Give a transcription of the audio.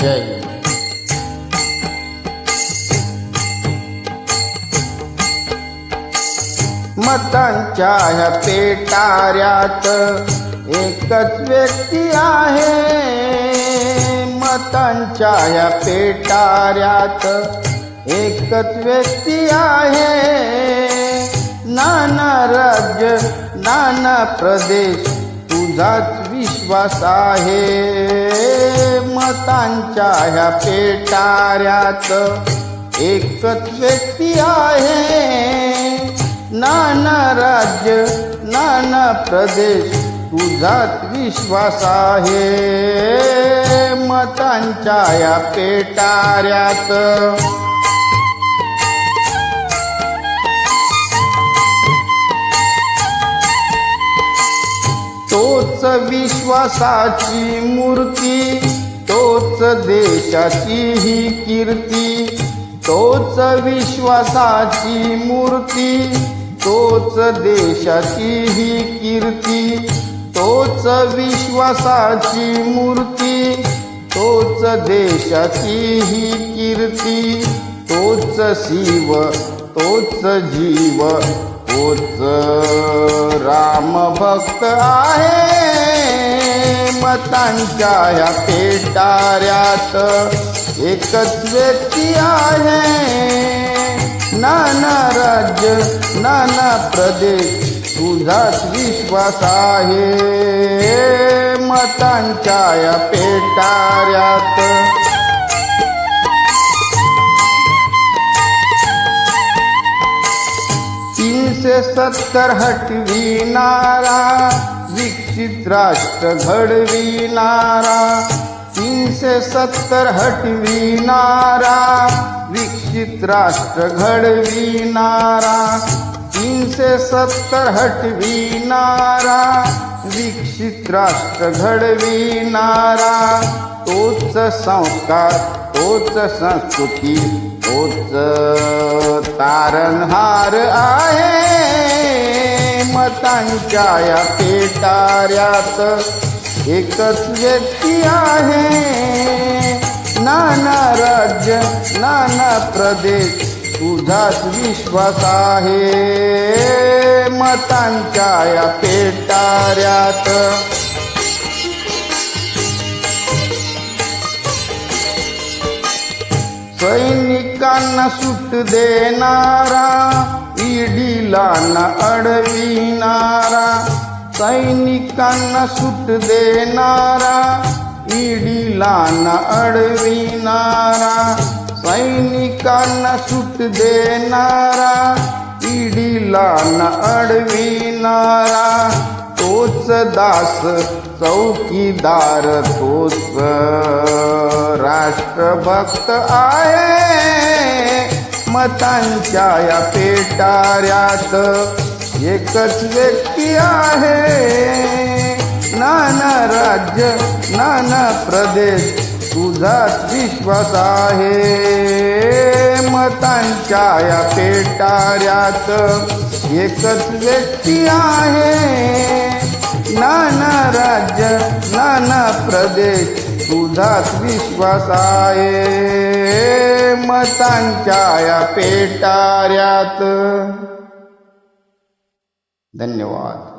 जय. मतांच्या ह्या पेटाऱ्यात एकच व्यक्ती आहे. मतांच्या ह्या पेटाऱ्यात एकच व्यक्ती आहे. नाना राज्य नाना प्रदेश तुझाच विश्वास आहे. मतांच्या ह्या पेटाऱ्यात एकच व्यक्ती आहे. नाना राज्य नाना प्रदेश तुझात विश्वास आहे. मतांच्या या पेटाऱ्यात विश्वासाची मूर्ती तोच देशाची ही कीर्ती. तोच विश्वासाची मूर्ती तोच देशाची ही कीर्ती. तोच विश्वासाची मूर्ती तोच देशाची ही कीर्ती. तोच शिव तोच जीव तोच राम भक्त आहे. मतांच्या या पेटाऱ्यात एकच व्यक्ती आहे. नाना राज्य नाना प्रदेश तुझाच विश्वास आहे. मतांच्या या पेटाऱ्यात तीनशे सत्तर हटविणारा विकसित राष्ट्र घडविणारा तीनशे सत्तर हटविणारा विकसित राष्ट्र घडविणारा तीनशे सत्तर हटविणारा विकसित राष्ट्र घडविणारा. तोच संस्कार तोच संस्कृती तोच तारणहार आहे. मतांच्या या पेटाऱ्यात एकच व्यक्ती आहे. नाना राज्य नाना प्रदेश तुझाच विश्वास आहे. मतांच्या या पेटाऱ्यात सैनिकांना सुट देणारा ईडीला न अडविणारा सैनिकांना सूट देणारा ईडीला न अडविणारा सैनिकांना सूट देणारा ईडीला न अडविणारा तोच दास चौकीदार तोच राष्ट्रभक्त आहे. मतांच्या या पेटाऱ्यात एकच व्यक्ती आहे. नाना राज्य नाना प्रदेश तुझाच विश्वास आहे. मतांच्या या पेटाऱ्यात एकच व्यक्ती आहे. नाना राज्य नाना प्रदेश तुझाच विश्वास आहे. मतांच्या या पेटाऱ्यात धन्यवाद